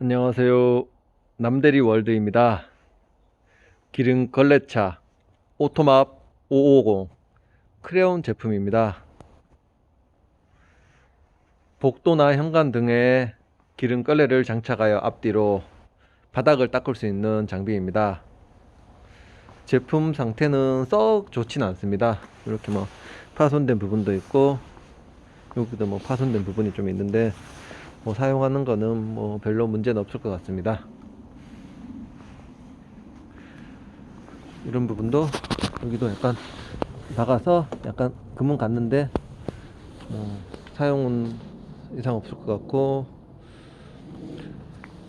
안녕하세요. 남대리 월드입니다. 기름 걸레차 오토맙 550 크레온 제품입니다. 복도나 현관 등에 기름 걸레를 장착하여 앞뒤로 바닥을 닦을 수 있는 장비입니다. 제품 상태는 썩 좋진 않습니다. 이렇게 뭐 파손된 부분도 있고 여기도 뭐 파손된 부분이 좀 있는데 뭐 사용하는 거는 뭐 별로 문제는 없을 것 같습니다. 이런 부분도 여기도 약간 나가서 약간 금은 갔는데 뭐 사용은 이상 없을 것 같고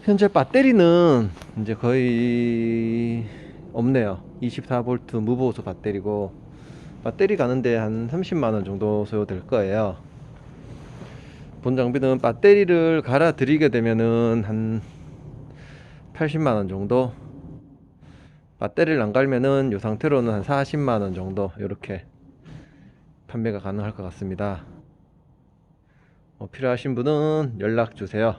현재 배터리는 이제 거의 없네요. 24V 무보수 배터리고 배터리 가는데 한 30만 원 정도 소요될 거예요. 본 장비는 배터리를 갈아 드리게 되면은 한 80만 원 정도? 배터리를 안 갈면은 이 상태로는 한 40만 원 정도? 이렇게 판매가 가능할 것 같습니다. 어, 필요하신 분은 연락 주세요.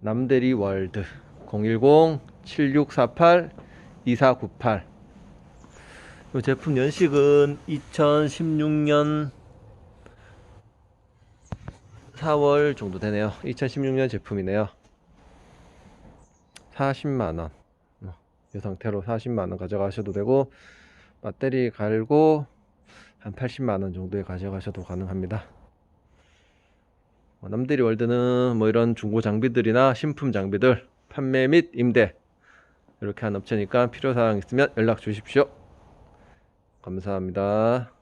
남대리 월드 010-7648-2498 이 제품 연식은 2016년 4월 정도 되네요. 2016년 제품이네요. 40만원. 이 상태로 40만원 가져가셔도 되고, 배터리 갈고, 한 80만원 정도에 가져가셔도 가능합니다. 어, 남대리 월드는 뭐 이런 중고 장비들이나 신품 장비들 판매 및 임대 이렇게 한 업체니까 필요사항 있으면 연락 주십시오. 감사합니다.